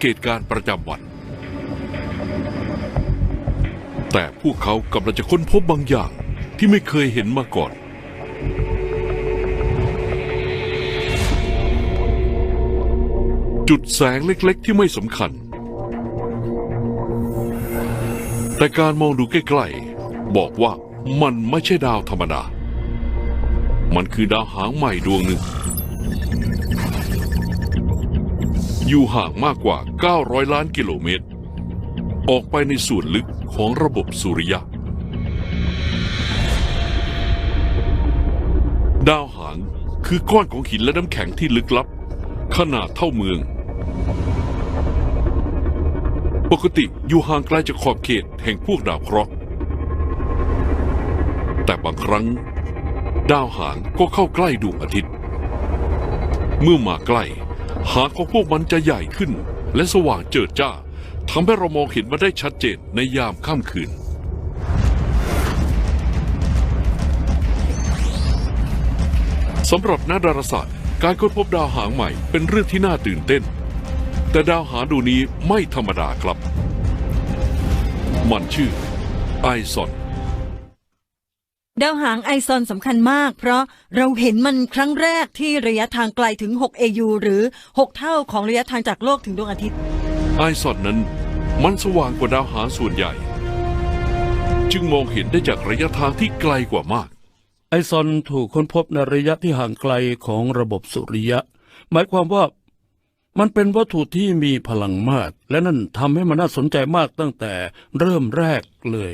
เกตการณ์ประจำวัน แต่พวกเขากำลังจะค้นพบบางอย่างที่ไม่เคยเห็นมาก่อนจุดแสงเล็กๆ ที่ไม่สำคัญ แต่การมองดูใกล้ๆ บอกว่ามันไม่ใช่ดาวธรรมดา มันคือดาวหางใหม่ดวงหนึ่ง อยู่ห่างมากกว่า 900 ล้านกิโลเมตร ออกไปในส่วนลึกของระบบสุริยะ ดาวหางคือก้อนของหินและน้ำแข็งที่ลึกลับ ขนาดเท่าเมือง ปกติอยู่ห่างไกลจากขอบเขตแห่งพวกดาวเคราะห์แต่บางครั้ง ดาวหางก็เข้าใกล้ดวงอาทิตย์ เมื่อมาใกล้ หางของพวกมันจะใหญ่ขึ้น และสว่างเจิดจ้าทำให้เรามองเห็นมันได้ชัดเจนในยามค่ำคืน สำหรับนักดาราศาสตร์ การค้นพบดาวหางใหม่เป็นเรื่องที่น่าตื่นเต้น แต่ดาวหางดวงนี้ไม่ธรรมดาครับ มันชื่อไอซอน ดาวหางไอซอนสำคัญมาก เพราะเราเห็นมันครั้งแรกที่ระยะทางไกลถึง 6 AU หรือ 6 เท่าของระยะทางจากโลกถึงดวงอาทิตย์ ไอซอนนั้น มันสว่างกว่าดาวหางส่วนใหญ่ จึงมองเห็นได้จากระยะทางที่ไกลกว่ามาก ไอซอนถูกค้นพบในระยะที่ห่างไกลของระบบสุริยะ หมายความว่ามันเป็นวัตถุที่มีพลังมาก และนั่นทำให้มันน่าสนใจมากตั้งแต่เริ่มแรกเลย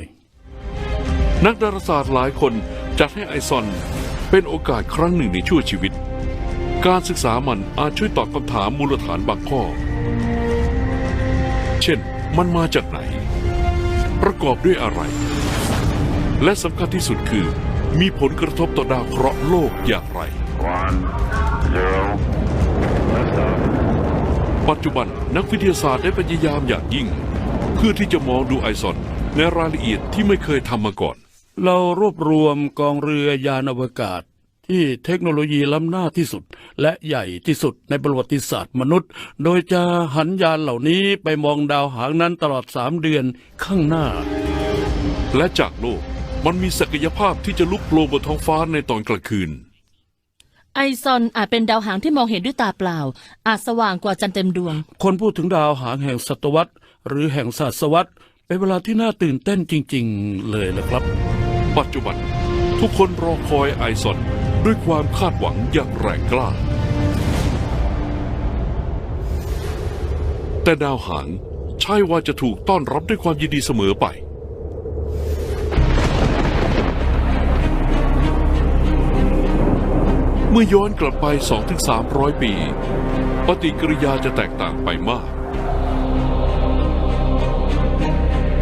นักดาราศาสตร์หลายคนจัดให้ไอซอนเป็นโอกาสครั้งหนึ่งในชั่วชีวิต การศึกษามันอาจช่วยตอบคำถามมูลฐานบางข้อ เช่น มันมาจากไหน ประกอบด้วยอะไร และสำคัญที่สุดคือ มีผลกระทบต่อดาวเคราะห์โลกอย่างไร One, ปัจจุบันนักวิทยาศาสตร์ได้พยายามอย่างยิ่ง เพื่อที่จะมองดูไอซอนในรายละเอียดที่ไม่เคยทำมาก่อน เรารวบรวมกองเรือยานอวกาศ ที่เทคโนโลยีล้ำหน้าที่สุด และใหญ่ที่สุดในประวัติศาสตร์มนุษย์ โดยจะหันยานเหล่านี้ไปมองดาวหางนั้นตลอดสามเดือนข้างหน้า และจากโลกมันมีศักยภาพที่จะลุกโผล่บนท้องฟ้าในตอนกลางคืน ไอซอนอาจเป็นดาวหางที่มองเห็นด้วยตาเปล่า อาจสว่างกว่าจันทร์เต็มดวง คนพูดถึงดาวหางแห่งศตวรรษ หรือแห่งศาสวรรษเป็นเวลาที่น่าตื่นเต้นจริง ๆ เลยนะครับ ปัจจุบัน ทุกคนรอคอยไอซอนด้วยความคาดหวังอย่างแรงกล้า แต่ดาวหางใช่ว่าจะถูกต้อนรับด้วยความยินดีเสมอไป เมื่อย้อนกลับไป 2-300 ปี ปฏิกิริยาจะแตกต่างไปมาก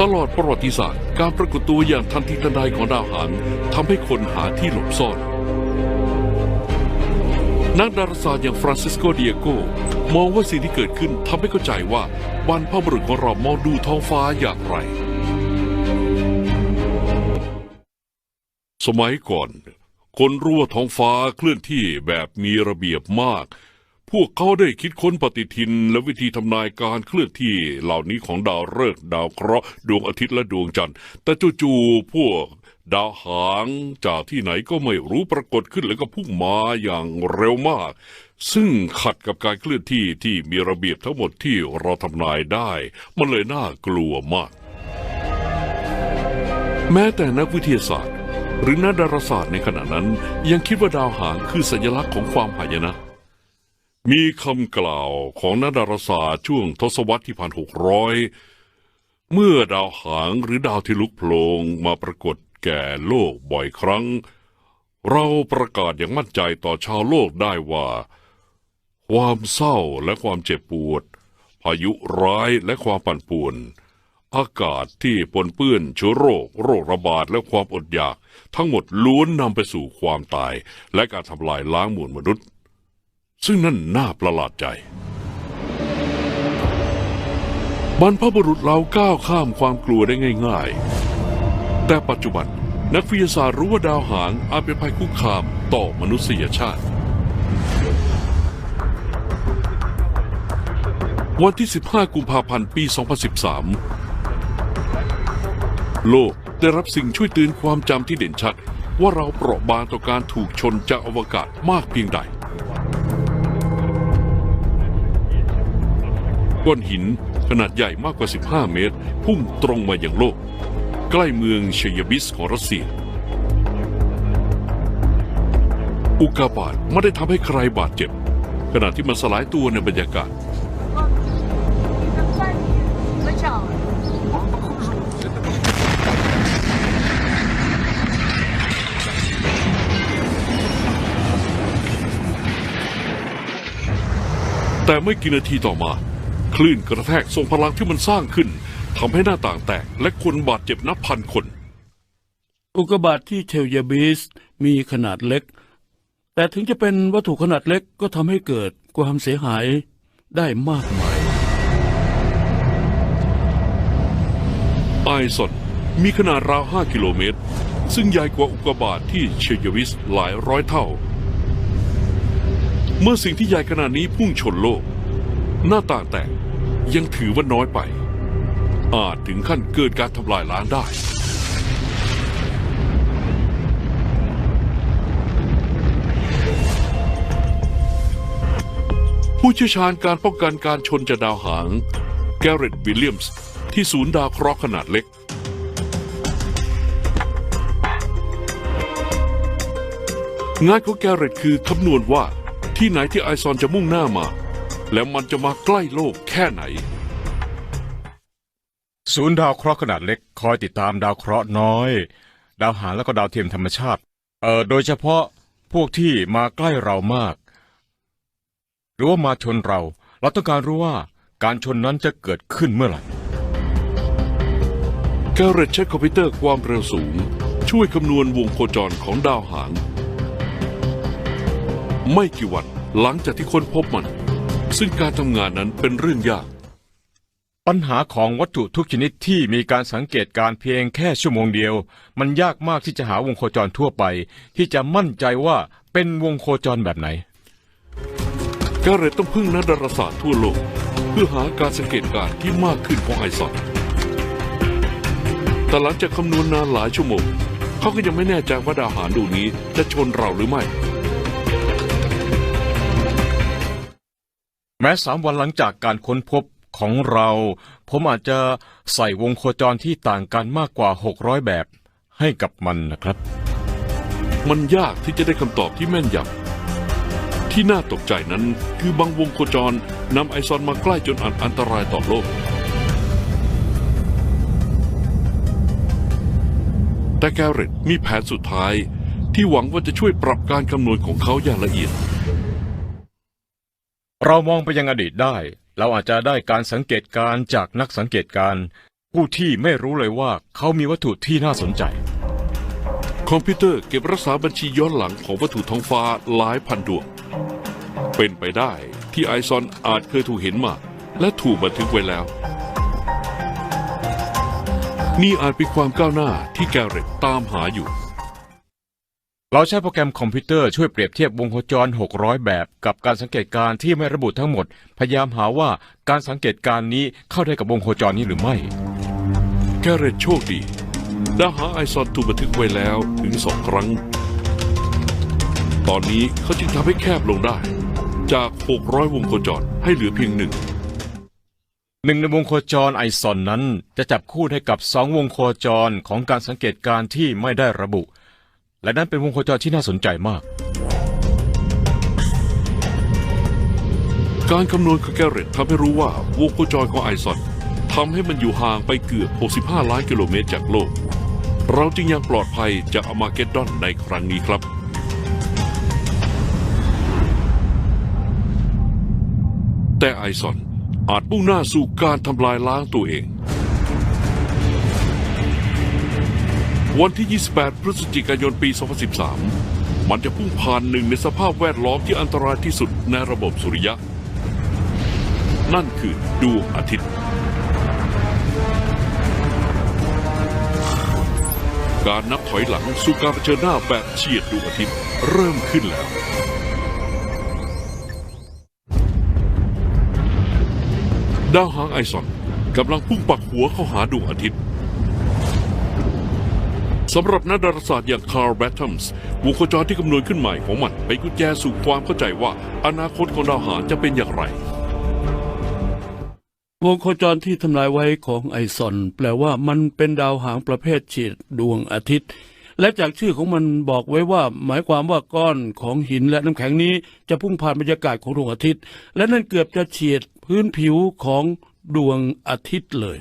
ตลอดประวัติศาสตร์ การปรากฏตัวอย่างทันทีทันใดของดาวหางทำให้คนหาที่หลบซ่อน นักดาราศาสตร์อย่างฟรานซิสโกเดียโกมองว่าสิ่งที่เกิดขึ้นทำให้เข้าใจว่าบรรพบุรุษของเรามองดูท้องฟ้าอย่างไร สมัยก่อน คนรู้ว่าท้องฟ้าเคลื่อนที่แบบมีระเบียบมาก พวกเขาได้คิดค้นปฏิทินและวิธีทำนายการเคลื่อนที่เหล่านี้ของดาวฤกษ์ดาวเคราะห์ดวงอาทิตย์และดวงจันทร์ แต่จู่ๆพวกดาวหางจากที่ไหนก็ไม่รู้ปรากฏขึ้นแล้วก็พุ่งมาอย่างเร็วมาก ซึ่งขัดกับการเคลื่อนที่ที่มีระเบียบทั้งหมดที่เราทำนายได้ มันเลยน่ากลัวมาก แม้แต่นักวิทยาศาสตร์ หรือนักดาราศาสตร์ในขณะนั้น ยังคิดว่าดาวหางคือสัญลักษณ์ของความหายนะ มีคำกล่าวของนักดาราศาสตร์ช่วงทศวรรษที่พันหกร้อยเมื่อดาวหางหรือดาวที่ลุกโผล่มาปรากฏแก่โลกบ่อยครั้ง เราประกาศอย่างมั่นใจต่อชาวโลกได้ว่า ความเศร้าและความเจ็บปวด พายุร้ายและความปั่นป่วน อากาศที่ปนเปื้อนเชื้อโรค โรคระบาดและความอดอยาก ทั้งหมดล้วนนำไปสู่ความตาย และการทำลายล้างมวลมนุษย์ ซึ่งนั่นน่าประหลาดใจ บรรพบุรุษเราก้าวข้ามความกลัวได้ง่าย ๆ แต่ปัจจุบันนักวิทยาศาสตร์รู้ว่าดาวหางอาจเป็นภัยคุกคามต่อมนุษยชาติ วันที่ 15 กุมภาพันธ์ปี 2013 โลกได้รับสิ่งช่วยเตือนความจำที่เด่นชัด ว่าเราเปราะบางต่อการถูกชนจากอวกาศมากเพียงใด ก้อนหินขนาดใหญ่มากกว่า 15 เมตร พุ่งตรงมาอย่างโลก ใกล้เมืองเชยบิสของรัสเซีย อุกกาบาตไม่ได้ทำให้ใครบาดเจ็บ ขณะที่มันสลายตัวในบรรยากาศ แต่ไม่กี่นาทีต่อมา คลื่นกระแทกทรงพลังที่มันสร้างขึ้นทำให้หน้าต่างแตกและคนบาดเจ็บนับพันคน อุกกาบาตที่เชลยาบิสมีขนาดเล็ก แต่ถึงจะเป็นวัตถุขนาดเล็กก็ทำให้เกิดความเสียหายได้มากมาย ไอซอนมีขนาดราว 5 กิโลเมตร ซึ่งใหญ่กว่าอุกกาบาตที่เชยวิสหลายร้อยเท่า เมื่อสิ่งที่ใหญ่ขนาดนี้พุ่งชนโลก หน้าต่างแตกยังถือว่าน้อยไป อาจถึงขั้นเกิดการทำลายล้างได้ ผู้เชี่ยวชาญการป้องกันการชนจากดาวหาง แกเรตวิลเลียมส์ ที่ศูนย์ดาวเคราะห์ขนาดเล็กงานของแกเรตคือคำนวณว่าที่ไหนที่ไอซอนจะมุ่งหน้ามา แล้วมันจะมาใกล้โลกแค่ไหน ศูนย์ดาวเคราะห์ขนาดเล็กคอยติดตามดาวเคราะห์น้อย ดาวหางและก็ดาวเทียมธรรมชาติ เอ่อโดยเฉพาะพวกที่มาใกล้เรามาก หรือว่ามาชนเรา เราต้องการรู้ว่าการชนนั้นจะเกิดขึ้นเมื่อไหร่แกเรตใช้คอมพิวเตอร์ความเร็วสูง ช่วยคำนวณวงโคจรของดาวหาง ไม่กี่วันหลังจากที่ค้นพบมัน ซึ่งการทำงานนั้นเป็นเรื่องยาก ปัญหาของวัตถุทุกชนิดที่มีการสังเกตการณ์เพียงแค่ชั่วโมงเดียว มันยากมากที่จะหาวงโคจรทั่วไป ที่จะมั่นใจว่าเป็นวงโคจรแบบไหนแกเรตต้องพึ่งนักดาราศาสตร์ทั่วโลก เพื่อหาการสังเกตการณ์ที่มากขึ้นของไอซอนแต่หลังจากคำนวณนานหลายชั่วโมง เขาก็ยังไม่แน่ใจว่าดาวหางดวงนี้จะชนเราหรือไม่ แม้สามวันหลังจากการค้นพบของเรา ผมอาจจะใส่วงโคจรที่ต่างกันมากกว่า 600 แบบให้กับมันนะครับ มันยากที่จะได้คำตอบที่แม่นยำที่น่าตกใจนั้นคือบางวงโคจรนำไอซอนมาใกล้จนอาจอันตรายต่อโลก แต่แกเรตมีแผนสุดท้ายที่หวังว่าจะช่วยปรับการคำนวณของเขาอย่างละเอียด เรามองไปยังอดีตได้ เราอาจจะได้การสังเกตการจากนักสังเกตการผู้ที่ไม่รู้เลยว่าเขามีวัตถุที่น่าสนใจ คอมพิวเตอร์เก็บรักษาบัญชีย้อนหลังของวัตถุท้องฟ้าหลายพันดวง เป็นไปได้ที่ไอซอนอาจเคยถูกเห็นมา และถูกบันทึกไว้แล้ว นี่อาจเป็นความก้าวหน้าที่แกเรตตามหาอยู่ เราใช้โปรแกรมคอมพิวเตอร์ช่วยเปรียบเทียบวงโคจร 600 แบบ กับการสังเกตการณ์ที่ไม่ระบุทั้งหมด พยายามหาว่าการสังเกตการณ์นี้เข้าได้กับวงโคจรนี้หรือไม่ แกเรตโชคดีดาวหางไอซอนถูกบันทึกไว้แล้วถึงสองครั้ง ตอนนี้เขาจึงทำให้แคบลงได้ จาก 600 วงโคจรให้เหลือเพียงหนึ่งหนึ่งในวงโคจรไอซอนนั้นจะจับคู่ให้กับสองวงโคจรของการสังเกตการณ์ที่ไม่ได้ระบุ และนั่นเป็นวงโคจรที่น่าสนใจมาก การคำนวณของแกเรตทำให้รู้ว่าวงโคจรของไอซอนทำให้มันอยู่ห่างไปเกือบ 65 ล้านกิโลเมตรจากโลก เราจึงยังปลอดภัยจากอามาเกดดอนในครั้งนี้ครับ แต่ไอซอนอาจมุ่งหน้าสู่การทำลายล้างตัวเอง วันที่ 28 พฤศจิกายนปี 2013 มันจะพุ่งผ่านหนึ่งในสภาพแวดล้อมที่อันตรายที่สุดในระบบสุริยะ นั่นคือดวงอาทิตย์ การนับถอยหลังสู่การเผชิญหน้าแบบเฉียดดวงอาทิตย์เริ่มขึ้นแล้วดาวหางไอซอนกำลังพุ่งปักหัวเข้าหาดวงอาทิตย์ สำหรับนักดาราศาสตร์อย่างคาร์ลแบททัมส์วงโคจรที่คำนวณขึ้นใหม่ของมันเป็นกุญแจสู่ความเข้าใจว่า อนาคตของดาวหางจะเป็นอย่างไร วงโคจรที่ทำลายไว้ของไอซอน แปลว่ามันเป็นดาวหางประเภทเฉียดดวงอาทิตย์ และจากชื่อของมันบอกไว้ว่า หมายความว่าก้อนของหินและน้ำแข็งนี้จะพุ่งผ่านบรรยากาศของดวงอาทิตย์ และนั่นเกือบจะเฉียดพื้นผิวของดวงอาทิตย์เลย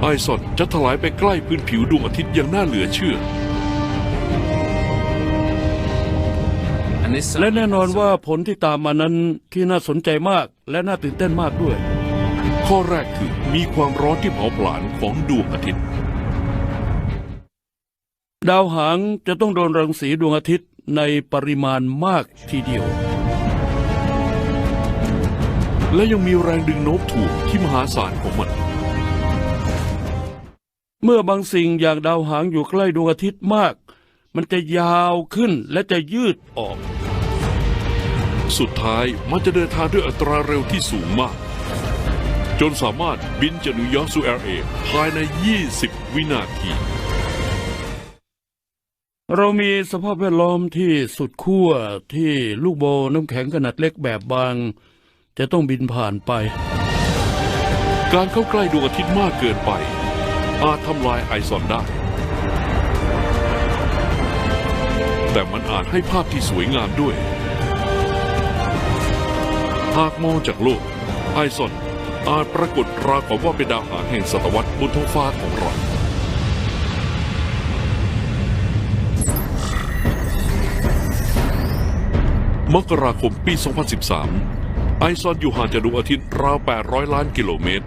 ไอซอนจะถลายไปใกล้พื้นผิวดวงอาทิตย์อย่างน่าเหลือเชื่อ และแน่นอนว่าผลที่ตามมานั้นที่น่าสนใจมากและน่าตื่นเต้นมากด้วย ข้อแรกคือมีความร้อนที่เผาผลาญของดวงอาทิตย์ ดาวหางจะต้องโดนรังสีดวงอาทิตย์ในปริมาณมากทีเดียว และยังมีแรงดึงโน้มถ่วงที่มหาศาลของมัน เมื่อบางสิ่งอย่างดาวหางอยู่ใกล้ดวงอาทิตย์มาก มันจะยาวขึ้นและจะยืดออก สุดท้ายมันจะเดินทางด้วยอัตราเร็วที่สูงมาก จนสามารถบินจากนิวยอร์กสู่ LA ภายใน 20 วินาที เรามีสภาพแวดล้อมที่สุดขั้วที่ลูกโบน้ำแข็งขนาดเล็กแบบบาง จะต้องบินผ่านไป การเข้าใกล้ดวงอาทิตย์มากเกินไป อาจทำลายไอซอนได้ แต่มันอาจให้ภาพที่สวยงามด้วย หากมองจากโลก ไอซอนอาจปรากฏราวกับว่าเป็นดาวหางแห่งศตวรรษบนท้องฟ้าของเรามกราคมปี 2013 ไอซอนอยู่ห่างจากดวงอาทิตย์ราว 800 ล้านกิโลเมตร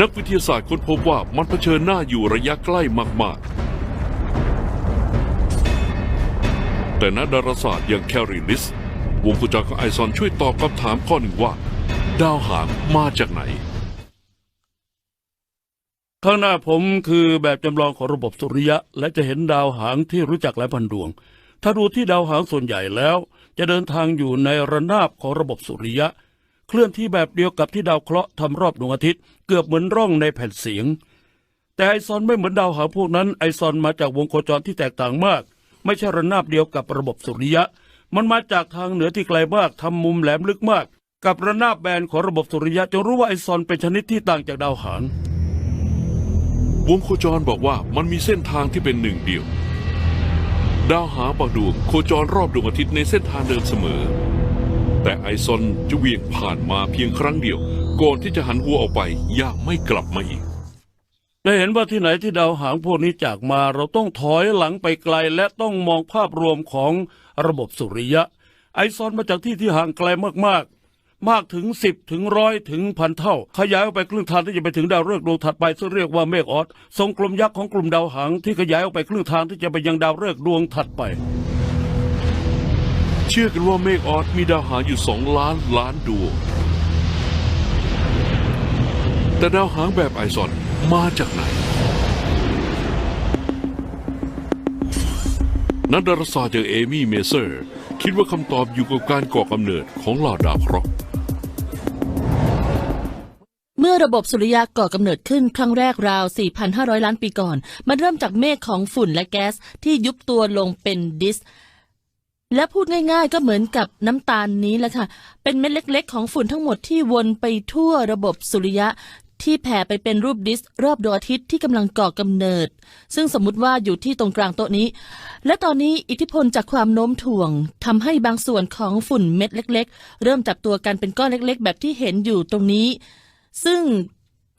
นักวิทยาศาสตร์ค้นพบว่ามันเผชิญหน้าอยู่ระยะใกล้มากๆ แต่นักดาราศาสตร์อย่างแคริลิส วงโคจรของไอซอนช่วยตอบคำถามข้อหนึ่งว่า ดาวหางมาจากไหน ข้างหน้าผมคือแบบจำลองของระบบสุริยะ และจะเห็นดาวหางที่รู้จักหลายพันดวง ถ้าดูที่ดาวหางส่วนใหญ่แล้ว จะเดินทางอยู่ในระนาบของระบบสุริยะ เคลื่อนที่แบบเดียวกับที่ดาวเคราะห์ทำรอบดวงอาทิตย์ เกือบเหมือนร่องในแผ่นเสียง แต่ไอซอนไม่เหมือนดาวหางพวกนั้นไอซอนมาจากวงโคจรที่แตกต่างมาก ไม่ใช่ระนาบเดียวกับระบบสุริยะ มันมาจากทางเหนือที่ไกลมากทำมุมแหลมลึกมาก กับระนาบแบนของระบบสุริยะจงรู้ว่าไอซอนเป็นชนิดที่ต่างจากดาวหางวงโคจรบอกว่ามันมีเส้นทางที่เป็นหนึ่งเดียว ดาวหางบางดวงโคจรรอบดวงอาทิตย์ในเส้นทางเดิมเสมอ แต่ไอซอนจะเวียงผ่านมาเพียงครั้งเดียว ก่อนที่จะหันหัวออกไปอย่างไม่กลับมาอีก ได้เห็นว่าที่ไหนที่ดาวหางพวกนี้จากมาเราต้องถอยหลังไปไกลและต้องมองภาพรวมของระบบสุริยะ ไอซอนมาจากที่ที่ห่างไกลมากๆ มากถึงสิบถึงร้อยถึงพันเท่า ขยายออกไปครึ่งทางที่จะไปถึงดาวฤกษ์ดวงถัดไปซึ่งเรียกว่าเมฆออสทรงกลมยักษ์ของกลุ่มดาวหางที่ขยายออกไปครึ่งทางที่จะไปยังดาวฤกษ์ดวงถัดไป เชื่อกันว่าเมฆออสมีดาวหางอยู่สองล้านล้านดวง แต่ดาวหางแบบไอซอนมาจากไหน นักดาราศาสตร์อย่างเอมี่เมเซอร์ คิดว่าคำตอบอยู่กับการก่อกำเนิดของเหล่าดาวเคราะห์เมื่อระบบสุริยะก่อกำเนิดขึ้นครั้งแรกราว 4,500 ล้านปีก่อน มันเริ่มจากเมฆของฝุ่นและแก๊สที่ยุบตัวลงเป็นดิส และพูดง่ายๆ ก็เหมือนกับน้ำตาลนี้แหละค่ะ เป็นเม็ดเล็ก ๆ ของฝุ่นทั้งหมดที่วนไปทั่วระบบสุริยะ ที่แผ่ไปเป็นรูปดิสก์รอบดวงอาทิตย์ที่กำลังก่อกำเนิด ซึ่งสมมุติว่าอยู่ที่ตรงกลางโต๊ะนี้ และตอนนี้อิทธิพลจากความโน้มถ่วงทำให้บางส่วนของฝุ่นเม็ดเล็ก ๆ เริ่มจับตัวกันเป็นก้อนเล็ก ๆ แบบที่เห็นอยู่ตรงนี้ ซึ่ง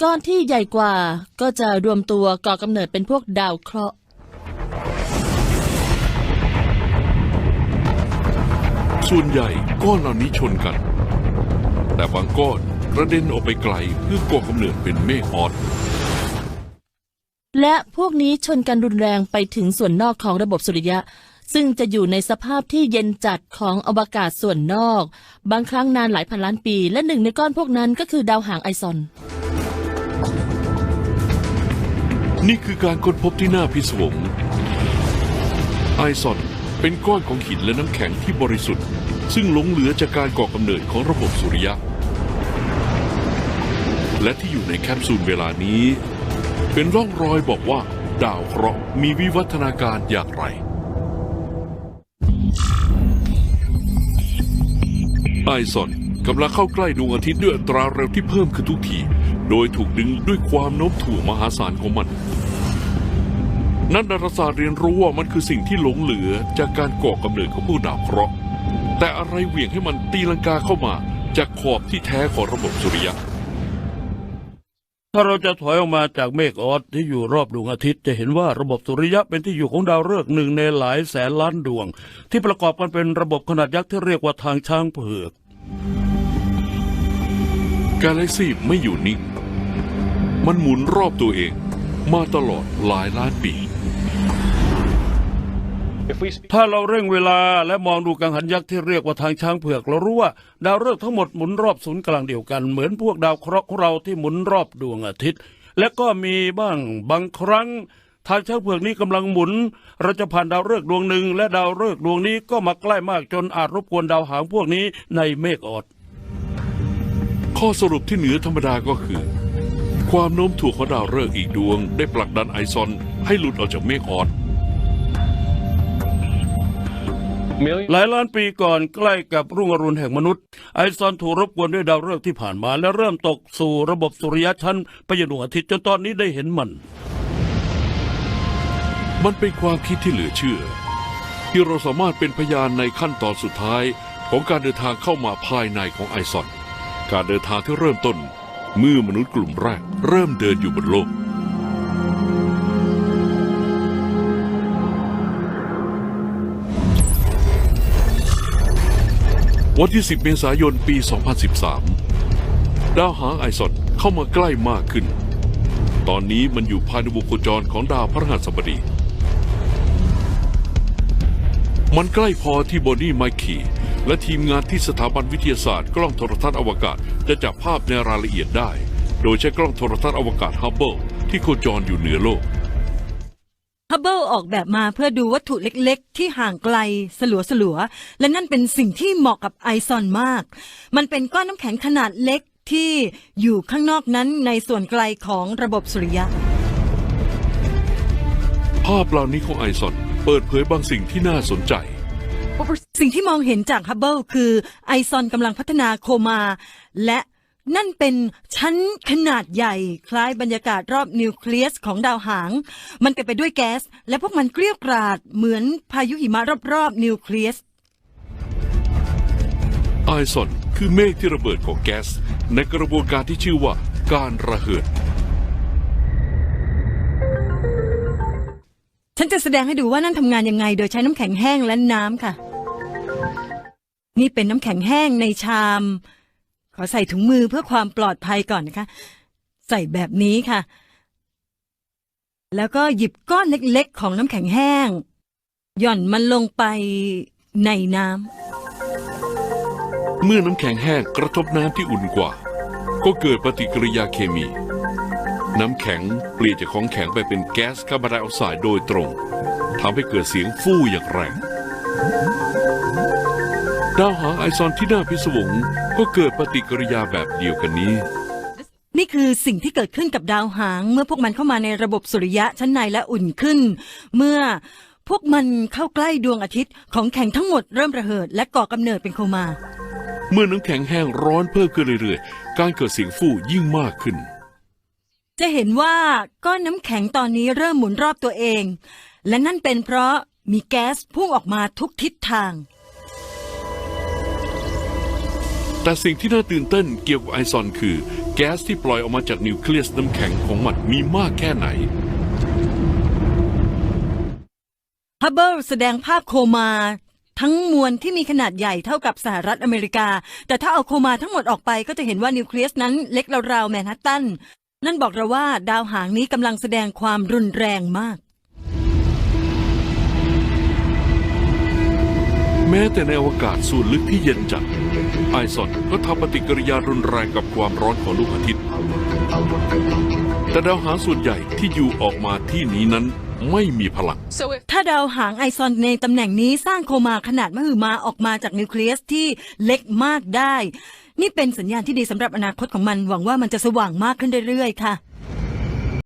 ก้อนที่ใหญ่กว่าก็จะรวมตัวก่อกำเนิดเป็นพวกดาวเคราะห์ ส่วนใหญ่ก้อนเหล่านี้ชนกัน แต่บางก้อนกระเด็นออกไปไกลเพื่อก่อกำเนิดเป็นเมฆออสและพวกนี้ชนกันรุนแรงไปถึงส่วนนอกของระบบสุริยะ ซึ่งจะอยู่ในสภาพที่เย็นจัดของอวกาศส่วนนอก บางครั้งนานหลายพันล้านปี และหนึ่งในก้อนพวกนั้นก็คือดาวหางไอซอน นี่คือการค้นพบที่น่าพิศวงไอซอน เป็นก้อนของหินและน้ำแข็งที่บริสุทธิ์ ซึ่งหลงเหลือจากการก่อกำเนิดของระบบสุริยะ และที่อยู่ในแคปซูลเวลานี้ เป็นร่องรอยบอกว่า ดาวเคราะห์มีวิวัฒนาการอย่างไร ไอซอนกำลังเข้าใกล้ดวงอาทิตย์ด้วยอัตราเร็วที่เพิ่มขึ้นทุกที โดยถูกดึงด้วยความโน้มถ่วงมหาศาลของมัน นักดาราศาสตร์เรียนรู้ว่ามันคือสิ่งที่หลงเหลือจากการก่อกำเนิดของพวกดาวเคราะห์แต่อะไรเหวี่ยงให้มันตีลังกาเข้ามา จากขอบที่แท้ของระบบสุริยะ ถ้าเราจะถอยออกมาจากเมฆออสที่อยู่รอบดวงอาทิตย์จะเห็นว่าระบบสุริยะเป็นที่อยู่ของดาวฤกษ์หนึ่งในหลายแสนล้านดวง ที่ประกอบกันเป็นระบบขนาดยักษ์ที่เรียกว่าทางช้างเผือกกาแล็กซี่ไม่อยู่นิ่งมันหมุนรอบตัวเอง มาตลอดหลายล้านปี ถ้าเราเร่งเวลาและมองดูกังหันยักษ์ที่เรียกว่าทางช้างเผือกเรารู้ว่า ดาวฤกษ์ทั้งหมดหมุนรอบศูนย์กลางเดียวกัน เหมือนพวกดาวเคราะห์ของเราที่หมุนรอบดวงอาทิตย์ และก็มีบ้างบางครั้ง ทางช้างเผือกนี้กำลังหมุน เราจะผ่านดาวฤกษ์ดวงหนึ่ง และดาวฤกษ์ดวงนี้ก็มาใกล้มากจนอาจรบกวนดาวหางพวกนี้ในเมฆออดข้อสรุปที่เหนือธรรมดาก็คือ ความโน้มถ่วงของดาวฤกษ์อีกดวง ได้ผลักดันไอซอนให้หลุดออกจากเมฆออด หลายล้านปีก่อนใกล้กับรุ่งอรุณแห่งมนุษย์ ไอซอนถูกรบกวนด้วยดาวฤกษ์ที่ผ่านมาและเริ่มตกสู่ระบบสุริยะชั้นไปยังดวงอาทิตย์จนตอนนี้ได้เห็นมัน มันเป็นความคิดที่เหลือเชื่อ ที่เราสามารถเป็นพยานในขั้นตอนสุดท้ายของการเดินทางเข้ามาภายในของไอซอน การเดินทางที่เริ่มต้น เมื่อมนุษย์กลุ่มแรกเริ่มเดินอยู่บนโลก วันที่ 10 เมษายนปี 2013 ดาวหางไอซอนเข้ามาใกล้มากขึ้น ตอนนี้มันอยู่ภายในวงโคจรของดาวพฤหัสบดี มันใกล้พอที่โบนี่ไมคีและทีมงานที่สถาบันวิทยาศาสตร์ กล้องโทรทัศน์อวกาศจะจับภาพในรายละเอียดได้ โดยใช้กล้องโทรทัศน์อวกาศฮับเบิลที่โคจรอยู่เหนือโลก ฮับเบิลออกแบบมาเพื่อดูวัตถุเล็กๆ ที่ห่างไกลสลัวสลัวๆและนั่นเป็นสิ่งที่เหมาะกับไอซอนมาก มันเป็นก้อนน้ำแข็งขนาดเล็กที่อยู่ข้างนอกนั้นในส่วนไกลของระบบสุริยะ ภาพเหล่านี้ของไอซอนเปิดเผยบางสิ่งที่น่าสนใจ สิ่งที่มองเห็นจากฮับเบิลคือไอซอนกำลังพัฒนาโคมา และ นั่นเป็นชั้นขนาดใหญ่ คล้ายบรรยากาศรอบนิวเคลียสของดาวหาง มันเต็มไปด้วยแก๊ส และพวกมันเกลียวกราดเหมือนพายุหิมะรอบๆนิวเคลียส ไอซอนคือเมฆที่ระเบิดของแก๊สในกระบวนการที่ชื่อว่าการระเหิด ฉันจะแสดงให้ดูว่านั่นทำงานยังไง โดยใช้น้ำแข็งแห้งและน้ำค่ะ นี่เป็นน้ำแข็งแห้งในชาม ขอใส่ถุงมือเพื่อความปลอดภัยก่อนนะคะ ใส่แบบนี้ค่ะ แล้วก็หยิบก้อนเล็กๆ ของน้ำแข็งแห้ง หย่อนมันลงไปในน้ำเมื่อน้ำแข็งแห้งกระทบน้ำที่อุ่นกว่า ก็เกิดปฏิกิริยาเคมี น้ำแข็งเปลี่ยนจากของแข็งไปเป็นแก๊สคาร์บอนไดออกไซด์โดยตรงทำให้เกิดเสียงฟู่อย่างแรง ดาวหางไอซอนที่น่าพิศวงก็เกิดปฏิกิริยาแบบเดียวกันนี้ นี่คือสิ่งที่เกิดขึ้นกับดาวหาง เมื่อพวกมันเข้ามาในระบบสุริยะชั้นในและอุ่นขึ้น เมื่อพวกมันเข้าใกล้ดวงอาทิตย์ของแข็งทั้งหมดเริ่มระเหิด และก่อกำเนิดเป็นโคมา เมื่อน้ำแข็งแห้งร้อนเพิ่มขึ้นเรื่อยๆ การเกิดเสียงฟู่ยิ่งมากขึ้น จะเห็นว่าก้อนน้ำแข็งตอนนี้เริ่มหมุนรอบตัวเอง และนั่นเป็นเพราะมีแก๊สพุ่งออกมาทุกทิศทาง แต่สิ่งที่น่าตื่นเต้นเกี่ยวกับไอซอนคือ แก๊สที่ปล่อยออกมาจากนิวเคลียสน้ำแข็งของมันมีมากแค่ไหนฮับเบิลแสดงภาพโคมา ทั้งมวลที่มีขนาดใหญ่เท่ากับสหรัฐอเมริกา แต่ถ้าเอาโคมาทั้งหมดออกไปก็จะเห็นว่านิวเคลียสนั้นเล็กราวๆแมนฮัตตัน นั่นบอกเราว่าดาวหางนี้กำลังแสดงความรุนแรงมาก แม้แต่ในอวกาศส่วนลึกที่เย็นจัด ไอซอนก็ทำปฏิกิริยารุนแรงกับความร้อนของลูกอาทิตย์ แต่ดาวหางส่วนใหญ่ที่อยู่ออกมาที่นี้นั้นไม่มีพลัง ถ้าดาวหางไอซอนในตำแหน่งนี้สร้างโคมาขนาดมหึมาออกมาจากนิวเคลียสที่เล็กมากได้ นี่เป็นสัญญาณที่ดีสำหรับอนาคตของมันหวังว่ามันจะสว่างมากขึ้นเรื่อยๆค่ะ